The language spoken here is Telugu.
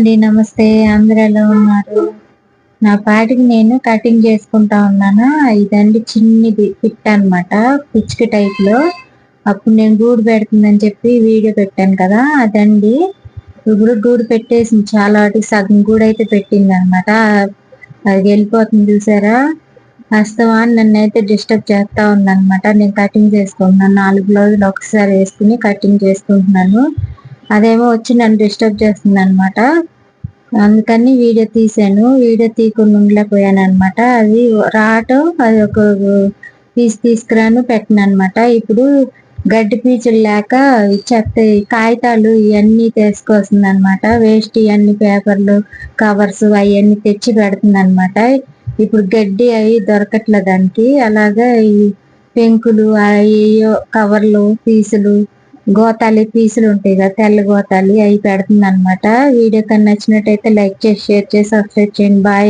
అండి నమస్తే. అందరూ ఎలా ఉన్నారు? నా పాటికి నేను కటింగ్ చేసుకుంటా ఉన్నాను? ఇదండి చిన్నది పిట్ అన్నమాట. పిచ్కి టైప్లో. అప్పుడు నేను గూడు పెడుతుందని చెప్పి వీడియో పెట్టాను కదా అదండి. ఇప్పుడు గూడు పెట్టేసింది చాలా వాటికి సగం గూడు అయితే పెట్టింది అనమాట అది వెళ్ళిపోతుంది చూసారా? వాస్తవాన్ని నన్ను అయితే డిస్టర్బ్ చేస్తా ఉందన్నమాట. నేను కటింగ్ చేసుకుంటున్నాను. నాలుగు బ్లౌజులు ఒకసారి వేసుకుని కటింగ్ చేసుకుంటున్నాను. అదేమో వచ్చి నన్ను డిస్టర్బ్ చేస్తుంది అనమాట అందుకని వీడియో తీసాను వీడియో తీయకుండా ఉండలేకపోయాను అనమాట అది రావటం అది ఒక పీస్ తీసుకురాను పెట్టను అనమాట ఇప్పుడు గడ్డి పీచులు లేక చెత్త కాగితాలు ఇవన్నీ తీసుకొస్తుంది అనమాట వేస్ట్ ఇవన్నీ పేపర్లు కవర్స్ అవన్నీ తెచ్చి పెడుతుంది అనమాట ఇప్పుడు గడ్డి అవి దొరకట్లే దానికి. అలాగా ఈ పెంకులు అయ్యో కవర్లు పీసులు గోతాలి పీసులు ఉంటాయి కదా తెల్ల గోతాలి అవి పెడుతుంది అనమాట వీడియో కన్నా నచ్చినట్టయితే లైక్ చేసి షేర్ చేసి సబ్స్క్రైబ్ చేయండి. బాయ్.